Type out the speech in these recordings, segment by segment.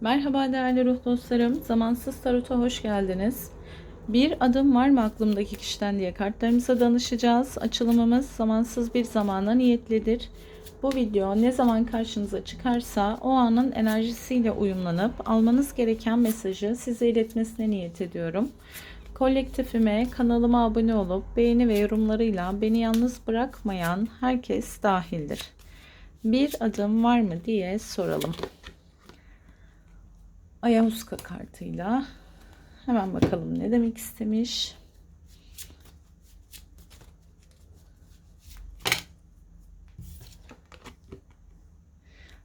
Merhaba değerli ruh dostlarım. Zamansız Tarot'a hoş geldiniz. Bir adım var mı aklımdaki kişiden diye kartlarımıza danışacağız. Açılımımız zamansız bir zamana niyetlidir. Bu video ne zaman karşınıza çıkarsa o anın enerjisiyle uyumlanıp almanız gereken mesajı size iletmesine niyet ediyorum. Kolektifime, kanalıma abone olup beğeni ve yorumlarıyla beni yalnız bırakmayan herkes dahildir. Bir adım var mı diye soralım. Ayahuasca kartıyla hemen bakalım ne demek istemiş.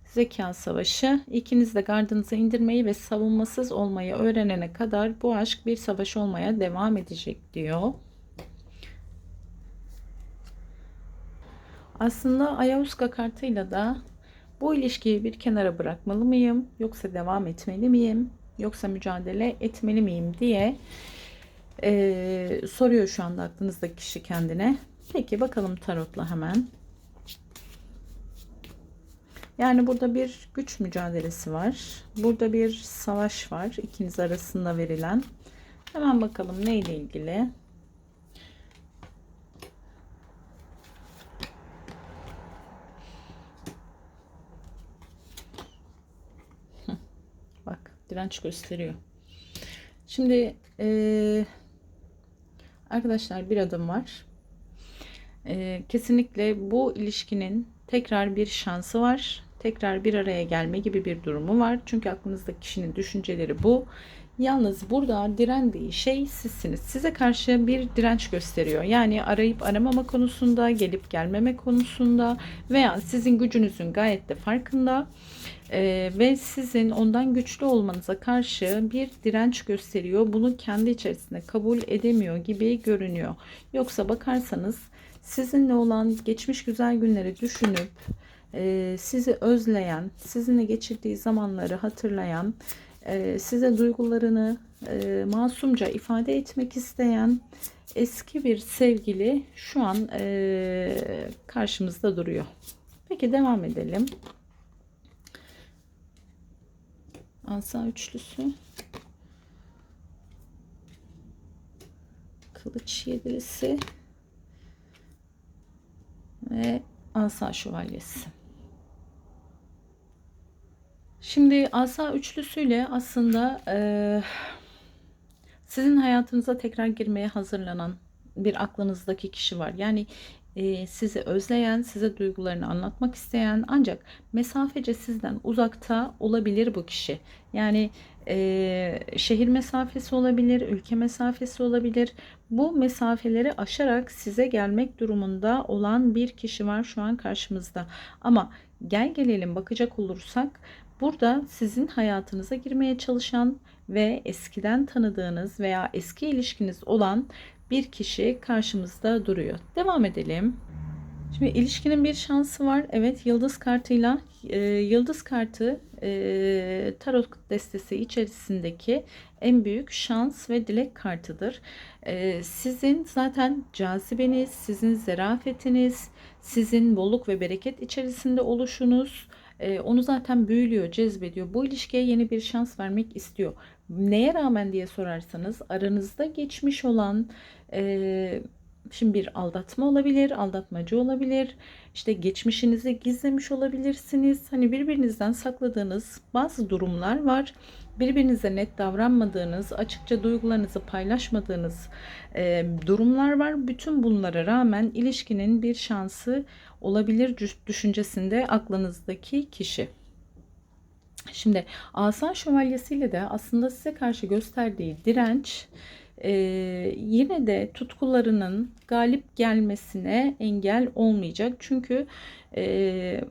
Zeka savaşı. İkiniz de gardınızı indirmeyi ve savunmasız olmayı öğrenene kadar bu aşk bir savaş olmaya devam edecek diyor. Aslında Ayahuasca kartıyla da bu ilişkiyi bir kenara bırakmalı mıyım? Yoksa devam etmeli miyim? Yoksa mücadele etmeli miyim diye e, soruyor şu anda aklınızdaki kişi kendine. Peki bakalım tarotla hemen. Yani burada bir güç mücadelesi var. Burada bir savaş var. ikiniz arasında verilen. Hemen bakalım neyle ilgili. Bak direnç gösteriyor. Şimdi e, arkadaşlar bir adım var. E, kesinlikle bu ilişkinin tekrar bir şansı var. Tekrar bir araya gelme gibi bir durumu var. Çünkü aklınızdaki kişinin düşünceleri bu. Yalnız burada direndiği şey sizsiniz. Size karşı bir direnç gösteriyor. Yani arayıp aramama konusunda, gelip gelmeme konusunda veya sizin gücünüzün gayet de farkında ee, ve sizin ondan güçlü olmanıza karşı bir direnç gösteriyor. Bunu kendi içerisinde kabul edemiyor gibi görünüyor. Yoksa bakarsanız sizinle olan geçmiş güzel günleri düşünüp e, sizi özleyen, sizinle geçirdiği zamanları hatırlayan, e, size duygularını e, masumca ifade etmek isteyen eski bir sevgili şu an e, karşımızda duruyor. Peki devam edelim. Asa üçlüsü. Kılıç yedilisi. Ve asa şövalyesi. Şimdi asa üçlüsüyle aslında e, sizin hayatınıza tekrar girmeye hazırlanan bir aklınızdaki kişi var. Yani e, sizi özleyen, size duygularını anlatmak isteyen ancak mesafece sizden uzakta olabilir bu kişi. Yani e, şehir mesafesi olabilir, ülke mesafesi olabilir. Bu mesafeleri aşarak size gelmek durumunda olan bir kişi var şu an karşımızda. Ama gel gelelim bakacak olursak burada sizin hayatınıza girmeye çalışan ve eskiden tanıdığınız veya eski ilişkiniz olan bir kişi karşımızda duruyor. Devam edelim. Şimdi ilişkinin bir şansı var. Evet yıldız kartıyla e, yıldız kartı e, tarot destesi içerisindeki en büyük şans ve dilek kartıdır. E, sizin zaten cazibeniz, sizin zerafetiniz, sizin bolluk ve bereket içerisinde oluşunuz e, onu zaten büyülüyor, cezbediyor. Bu ilişkiye yeni bir şans vermek istiyor. Neye rağmen diye sorarsanız aranızda geçmiş olan e, şimdi bir aldatma olabilir, aldatmacı olabilir. İşte geçmişinizi gizlemiş olabilirsiniz. Hani birbirinizden sakladığınız bazı durumlar var. Birbirinize net davranmadığınız, açıkça duygularınızı paylaşmadığınız e, durumlar var. Bütün bunlara rağmen ilişkinin bir şansı olabilir düşüncesinde aklınızdaki kişi. Şimdi asa şövalyesiyle de aslında size karşı gösterdiği direnç e, yine de tutkularının galip gelmesine engel olmayacak. Çünkü e,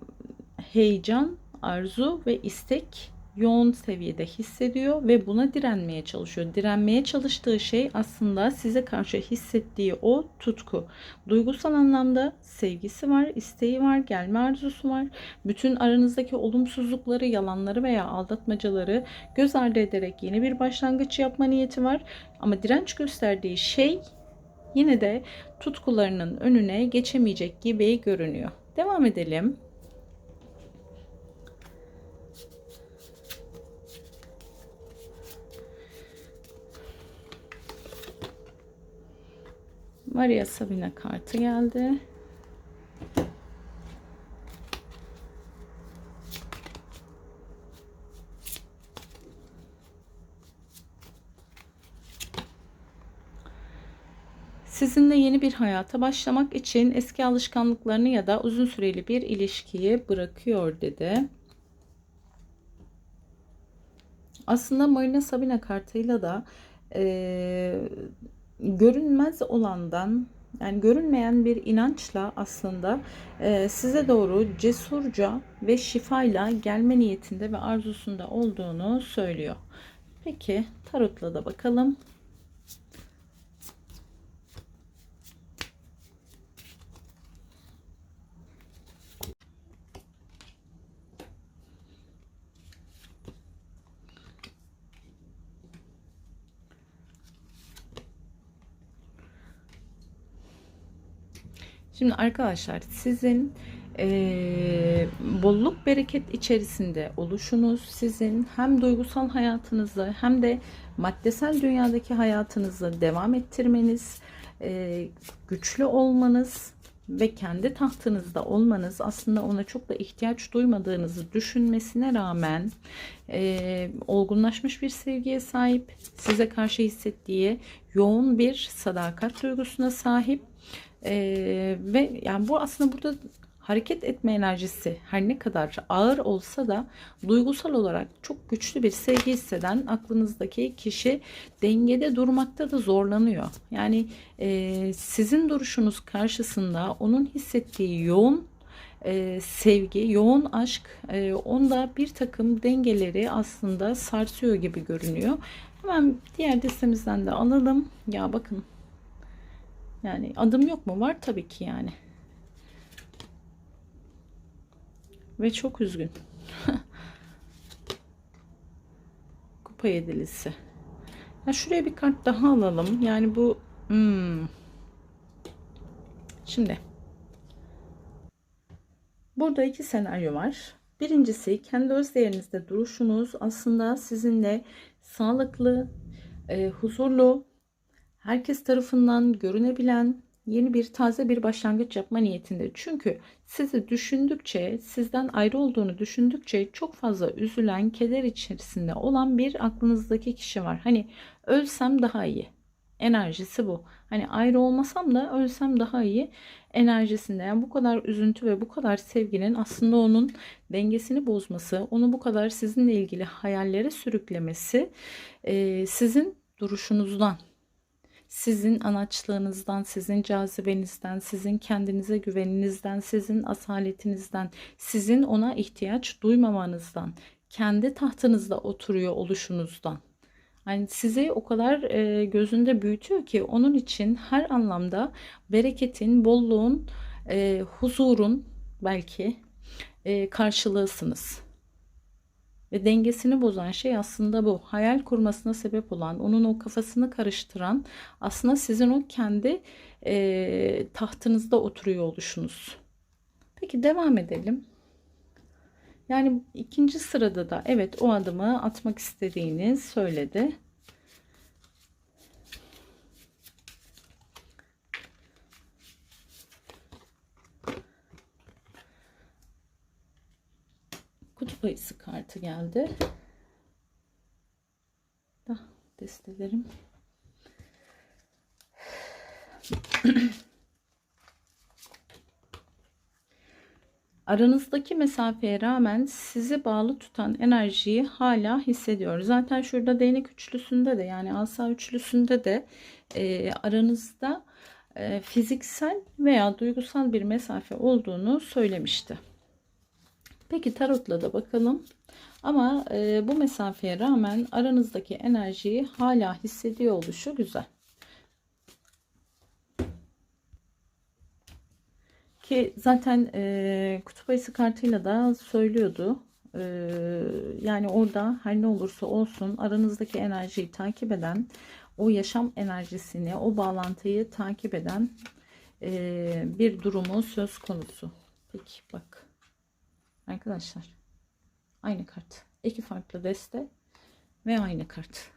heyecan, arzu ve istek yoğun seviyede hissediyor ve buna direnmeye çalışıyor. Direnmeye çalıştığı şey aslında size karşı hissettiği o tutku. Duygusal anlamda sevgisi var, isteği var, gelme arzusu var. Bütün aranızdaki olumsuzlukları, yalanları veya aldatmacaları göz ardı ederek yeni bir başlangıç yapma niyeti var. Ama direnç gösterdiği şey yine de tutkularının önüne geçemeyecek gibi görünüyor. Devam edelim. Maria Sabina kartı geldi. Sizinle yeni bir hayata başlamak için eski alışkanlıklarını ya da uzun süreli bir ilişkiyi bırakıyor dedi. Aslında Marina Sabina kartıyla da e, görünmez olandan yani görünmeyen bir inançla aslında e, size doğru cesurca ve şifayla gelme niyetinde ve arzusunda olduğunu söylüyor. Peki tarotla da bakalım. Şimdi arkadaşlar sizin e, bolluk bereket içerisinde oluşunuz sizin hem duygusal hayatınızı hem de maddesel dünyadaki hayatınızı devam ettirmeniz, e, güçlü olmanız ve kendi tahtınızda olmanız aslında ona çok da ihtiyaç duymadığınızı düşünmesine rağmen e, olgunlaşmış bir sevgiye sahip, size karşı hissettiği yoğun bir sadakat duygusuna sahip ee, ve yani bu aslında burada hareket etme enerjisi her ne kadar ağır olsa da duygusal olarak çok güçlü bir sevgi hisseden aklınızdaki kişi dengede durmakta da zorlanıyor. Yani e, sizin duruşunuz karşısında onun hissettiği yoğun e, sevgi, yoğun aşk e, onda bir takım dengeleri aslında sarsıyor gibi görünüyor. Hemen diğer destemizden de alalım. Ya bakın yani adım yok mu? Var tabii ki yani. Ve çok üzgün. Kupa yedilisi. Ya şuraya bir kart daha alalım. Yani bu hmm. Şimdi burada iki senaryo var. Birincisi kendi öz değerinizde duruşunuz aslında sizinle sağlıklı, e, huzurlu herkes tarafından görünebilen yeni bir taze bir başlangıç yapma niyetinde. Çünkü sizi düşündükçe, sizden ayrı olduğunu düşündükçe çok fazla üzülen, keder içerisinde olan bir aklınızdaki kişi var. Hani ölsem daha iyi. Enerjisi bu. Hani ayrı olmasam da ölsem daha iyi enerjisinde. Yani bu kadar üzüntü ve bu kadar sevginin aslında onun dengesini bozması, onu bu kadar sizinle ilgili hayallere sürüklemesi sizin duruşunuzdan sizin anaçlığınızdan, sizin cazibenizden, sizin kendinize güveninizden, sizin asaletinizden, sizin ona ihtiyaç duymamanızdan, kendi tahtınızda oturuyor oluşunuzdan. Yani sizi o kadar e, gözünde büyütüyor ki onun için her anlamda bereketin, bolluğun, e, huzurun belki e, karşılığısınız. Ve dengesini bozan şey aslında bu. Hayal kurmasına sebep olan, onun o kafasını karıştıran aslında sizin o kendi e, tahtınızda oturuyor oluşunuz. Peki devam edelim. Yani ikinci sırada da evet o adımı atmak istediğini söyledi. Ayısı kartı geldi. Da destelerim. Aranızdaki mesafeye rağmen sizi bağlı tutan enerjiyi hala hissediyor. Zaten şurada değnek üçlüsünde de yani asa üçlüsünde de e, aranızda e, fiziksel veya duygusal bir mesafe olduğunu söylemişti. Peki tarotla da bakalım. Ama e, bu mesafeye rağmen aranızdaki enerjiyi hala hissediyor oluşu güzel. Ki zaten e, kutup ayısı kartıyla da söylüyordu. E, yani orada her ne olursa olsun aranızdaki enerjiyi takip eden, o yaşam enerjisini, o bağlantıyı takip eden e, bir durumu söz konusu. Peki bak. Arkadaşlar aynı kart. iki farklı deste ve aynı kart.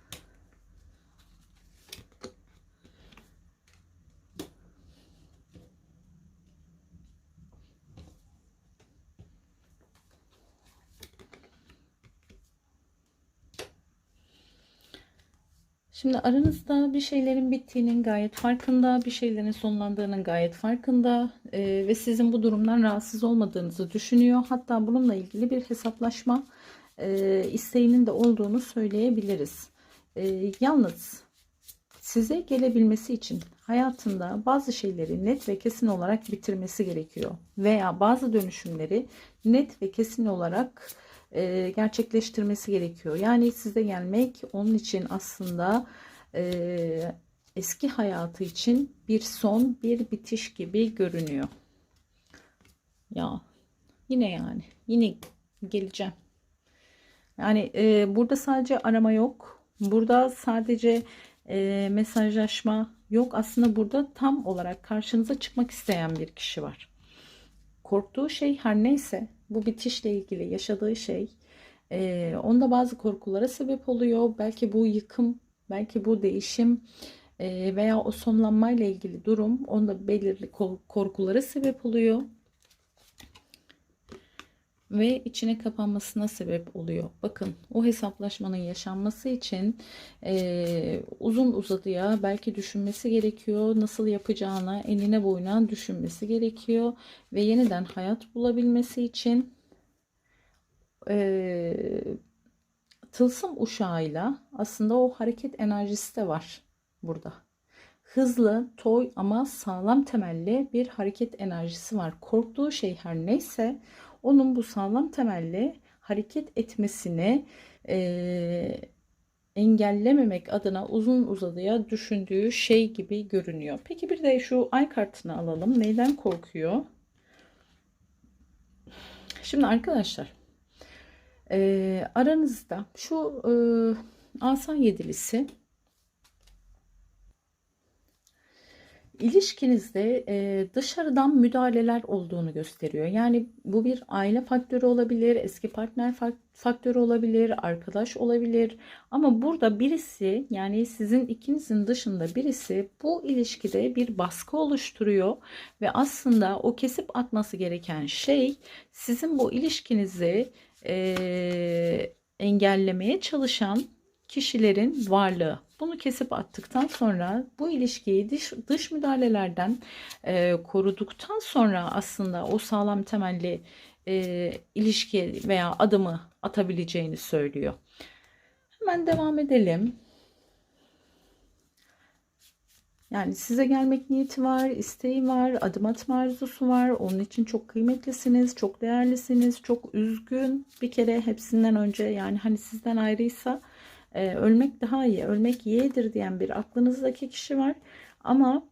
Şimdi aranızda bir şeylerin bittiğinin gayet farkında, bir şeylerin sonlandığının gayet farkında e, ve sizin bu durumdan rahatsız olmadığınızı düşünüyor. Hatta bununla ilgili bir hesaplaşma e, isteğinin de olduğunu söyleyebiliriz. E, yalnız size gelebilmesi için hayatında bazı şeyleri net ve kesin olarak bitirmesi gerekiyor. Veya bazı dönüşümleri net ve kesin olarak e, gerçekleştirmesi gerekiyor. Yani size gelmek onun için aslında e, eski hayatı için bir son, bir bitiş gibi görünüyor. Ya yine yani yine geleceğim. Yani e, burada sadece arama yok. Burada sadece e, mesajlaşma yok. Aslında burada tam olarak karşınıza çıkmak isteyen bir kişi var. Korktuğu şey her neyse bu bitişle ilgili yaşadığı şey e, onda bazı korkulara sebep oluyor. Belki bu yıkım, belki bu değişim e, veya o sonlanmayla ilgili durum onda belirli korkulara sebep oluyor ve içine kapanmasına sebep oluyor. Bakın o hesaplaşmanın yaşanması için e, uzun uzadıya belki düşünmesi gerekiyor. Nasıl yapacağına enine boyuna düşünmesi gerekiyor. Ve yeniden hayat bulabilmesi için e, tılsım uşağıyla aslında o hareket enerjisi de var burada. Hızlı, toy ama sağlam temelli bir hareket enerjisi var. Korktuğu şey her neyse onun bu sağlam temelli hareket etmesini e, engellememek adına uzun uzadıya düşündüğü şey gibi görünüyor. Peki bir de şu ay kartını alalım. Neyden korkuyor? Şimdi arkadaşlar e, aranızda şu e, asa yedilisi İlişkinizde e, dışarıdan müdahaleler olduğunu gösteriyor. Yani bu bir aile faktörü olabilir, eski partner faktörü olabilir, arkadaş olabilir. Ama burada birisi yani sizin ikinizin dışında birisi bu ilişkide bir baskı oluşturuyor ve aslında o kesip atması gereken şey sizin bu ilişkinizi e, engellemeye çalışan kişilerin varlığı. Bunu kesip attıktan sonra bu ilişkiyi dış, dış müdahalelerden e, koruduktan sonra aslında o sağlam temelli e, ilişki veya adımı atabileceğini söylüyor. Hemen devam edelim. Yani size gelmek niyeti var, isteği var, adım atma arzusu var. Onun için çok kıymetlisiniz, çok değerlisiniz, çok üzgün. Bir kere hepsinden önce yani hani sizden ayrıysa e, ölmek daha iyi, ölmek yeğdir diyen bir aklınızdaki kişi var. Ama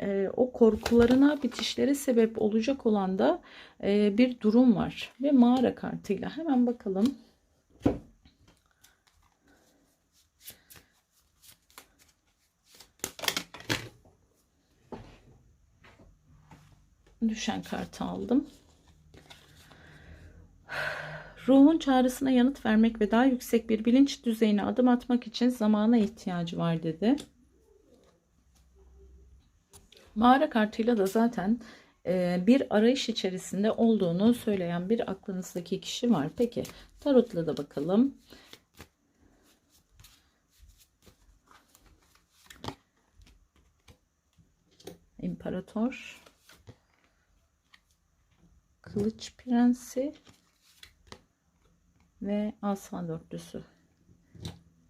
e, o korkularına bitişleri sebep olacak olan da e, bir durum var. Ve mağara kartıyla hemen bakalım. Düşen kartı aldım. Ruhun çağrısına yanıt vermek ve daha yüksek bir bilinç düzeyine adım atmak için zamana ihtiyacı var dedi. Mağara kartıyla da zaten e, bir arayış içerisinde olduğunu söyleyen bir aklınızdaki kişi var. Peki tarotla da bakalım. İmparator Kılıç Prensi ve asa dörtlüsü.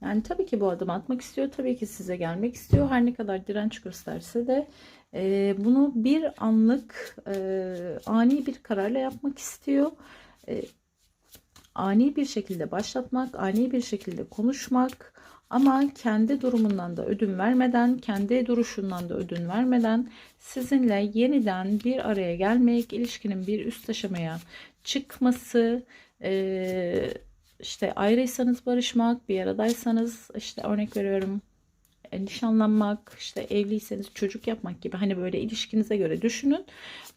Yani tabii ki bu adım atmak istiyor. Tabii ki size gelmek istiyor. Her ne kadar direnç gösterse de e, bunu bir anlık e, ani bir kararla yapmak istiyor. E, ani bir şekilde başlatmak, ani bir şekilde konuşmak ama kendi durumundan da ödün vermeden, kendi duruşundan da ödün vermeden sizinle yeniden bir araya gelmek, ilişkinin bir üst aşamaya çıkması, ee, işte ayrıysanız barışmak, bir aradaysanız işte örnek veriyorum e, nişanlanmak, işte evliyseniz çocuk yapmak gibi hani böyle ilişkinize göre düşünün.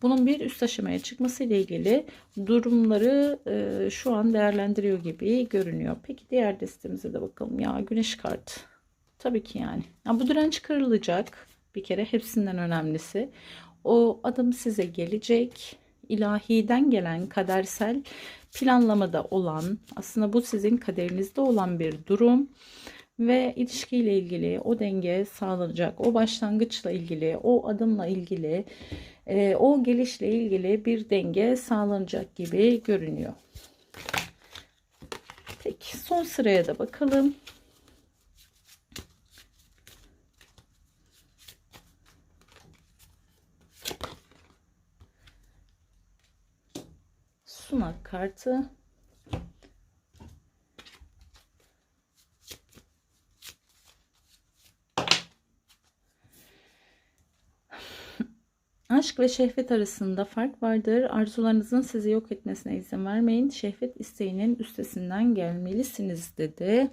Bunun bir üst aşamaya çıkması ile ilgili durumları e, şu an değerlendiriyor gibi görünüyor. Peki diğer destemize de bakalım. Ya güneş kartı. Tabii ki yani. Ya bu direnç kırılacak. Bir kere hepsinden önemlisi. O adım size gelecek ilahiden gelen kadersel planlamada olan aslında bu sizin kaderinizde olan bir durum ve ilişkiyle ilgili o denge sağlanacak. O başlangıçla ilgili, o adımla ilgili, e, o gelişle ilgili bir denge sağlanacak gibi görünüyor. Peki son sıraya da bakalım. Sunak kartı. Aşk ve şehvet arasında fark vardır. Arzularınızın sizi yok etmesine izin vermeyin. Şehvet isteğinin üstesinden gelmelisiniz dedi.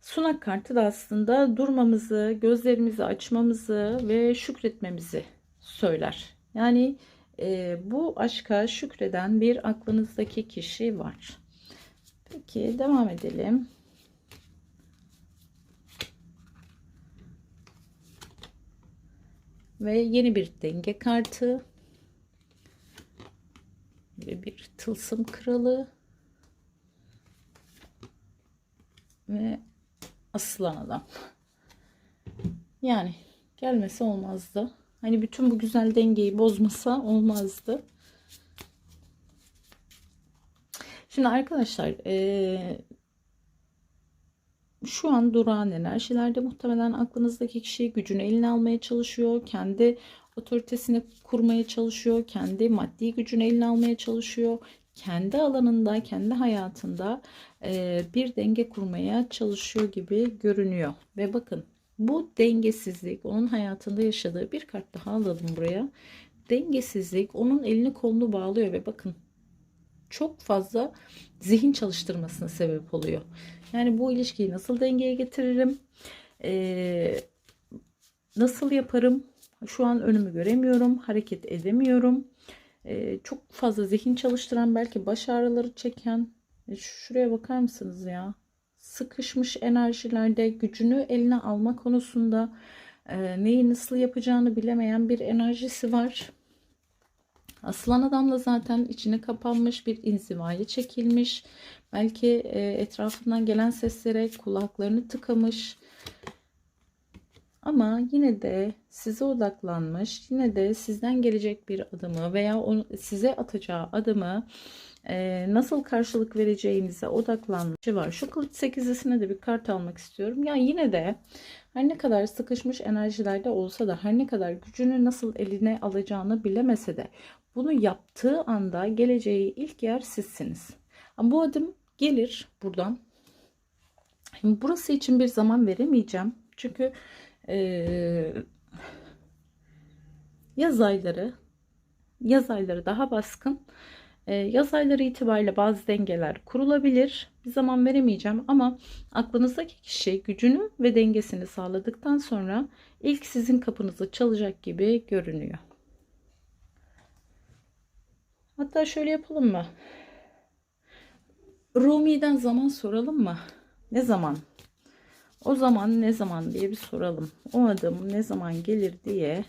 Sunak kartı da aslında durmamızı, gözlerimizi açmamızı ve şükretmemizi söyler. Yani e, bu aşka şükreden bir aklınızdaki kişi var. Peki devam edelim. Ve yeni bir denge kartı. Ve bir tılsım kralı. Ve asılan adam. Yani gelmesi olmazdı. Hani bütün bu güzel dengeyi bozmasa olmazdı. Şimdi arkadaşlar ee, şu an durağan enerjilerde muhtemelen aklınızdaki kişi gücünü eline almaya çalışıyor. Kendi otoritesini kurmaya çalışıyor. Kendi maddi gücünü eline almaya çalışıyor. Kendi alanında, kendi hayatında e, bir denge kurmaya çalışıyor gibi görünüyor. Ve bakın bu dengesizlik onun hayatında yaşadığı bir kart daha alalım buraya. Dengesizlik onun elini kolunu bağlıyor ve bakın çok fazla zihin çalıştırmasına sebep oluyor. Yani bu ilişkiyi nasıl dengeye getiririm? Ee, nasıl yaparım? Şu an önümü göremiyorum. Hareket edemiyorum. Ee, çok fazla zihin çalıştıran belki baş ağrıları çeken. E, şuraya bakar mısınız ya? Sıkışmış enerjilerde gücünü eline alma konusunda e, neyi nasıl yapacağını bilemeyen bir enerjisi var. Aslan adamla zaten içine kapanmış bir inzivaya çekilmiş. Belki e, etrafından gelen seslere kulaklarını tıkamış. Ama yine de size odaklanmış, yine de sizden gelecek bir adımı veya onu, size atacağı adımı e, nasıl karşılık vereceğinize odaklanmış var. Şu kılıç sekizlisine de bir kart almak istiyorum. Ya yine de her ne kadar sıkışmış enerjilerde olsa da her ne kadar gücünü nasıl eline alacağını bilemese de bunu yaptığı anda geleceği ilk yer sizsiniz. Ama bu adım gelir buradan. Şimdi burası için bir zaman veremeyeceğim. Çünkü e, yaz ayları yaz ayları daha baskın. E, yaz ayları itibariyle bazı dengeler kurulabilir. Bir zaman veremeyeceğim ama aklınızdaki kişi gücünü ve dengesini sağladıktan sonra ilk sizin kapınızı çalacak gibi görünüyor. Hatta şöyle yapalım mı? Rumi'den zaman soralım mı? Ne zaman? O zaman ne zaman diye bir soralım. O adım ne zaman gelir diye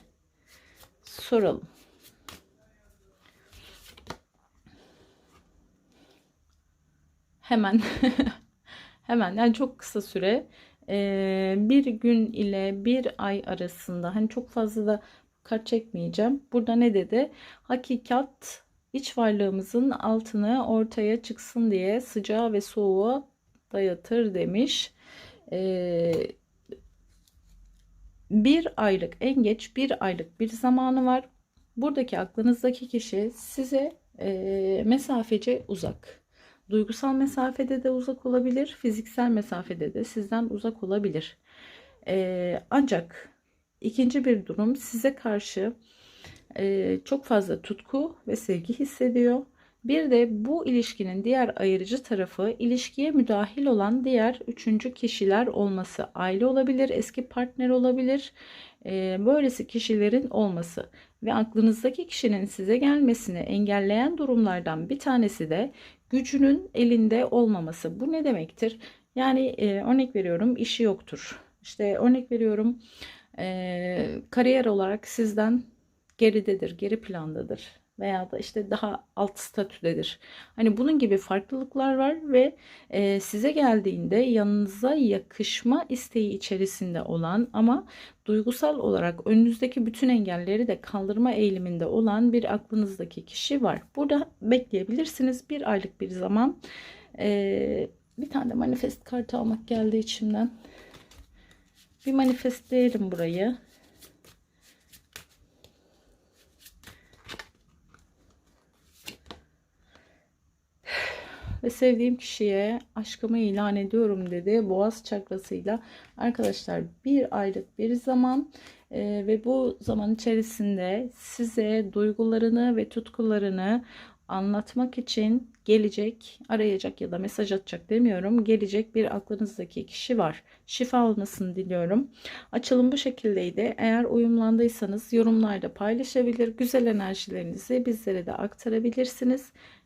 soralım. Hemen hemen yani çok kısa süre bir gün ile bir ay arasında hani çok fazla da kart çekmeyeceğim. Burada ne dedi? Hakikat iç varlığımızın altını ortaya çıksın diye sıcağı ve soğuğu dayatır demiş. Ee, bir aylık en geç bir aylık bir zamanı var. Buradaki aklınızdaki kişi size e, mesafece uzak. Duygusal mesafede de uzak olabilir, fiziksel mesafede de sizden uzak olabilir. E, ancak ikinci bir durum size karşı e, çok fazla tutku ve sevgi hissediyor. Bir de bu ilişkinin diğer ayırıcı tarafı ilişkiye müdahil olan diğer üçüncü kişiler olması. Aile olabilir, eski partner olabilir. E, böylesi kişilerin olması ve aklınızdaki kişinin size gelmesini engelleyen durumlardan bir tanesi de gücünün elinde olmaması. Bu ne demektir? Yani e, örnek veriyorum işi yoktur. İşte örnek veriyorum e, kariyer olarak sizden geridedir, geri plandadır. veya da işte daha alt statüdedir. Hani bunun gibi farklılıklar var ve e, size geldiğinde yanınıza yakışma isteği içerisinde olan ama duygusal olarak önünüzdeki bütün engelleri de kaldırma eğiliminde olan bir aklınızdaki kişi var. Burada bekleyebilirsiniz bir aylık bir zaman. E, bir tane de manifest kartı almak geldi içimden. Bir manifestleyelim burayı. Ve sevdiğim kişiye aşkımı ilan ediyorum dedi. Boğaz çakrasıyla arkadaşlar bir aylık bir zaman e, ve bu zaman içerisinde size duygularını ve tutkularını anlatmak için gelecek, arayacak ya da mesaj atacak demiyorum. Gelecek bir aklınızdaki kişi var. Şifa olmasını diliyorum. Açılım bu şekildeydi. Eğer uyumlandıysanız yorumlarda paylaşabilir. Güzel enerjilerinizi bizlere de aktarabilirsiniz.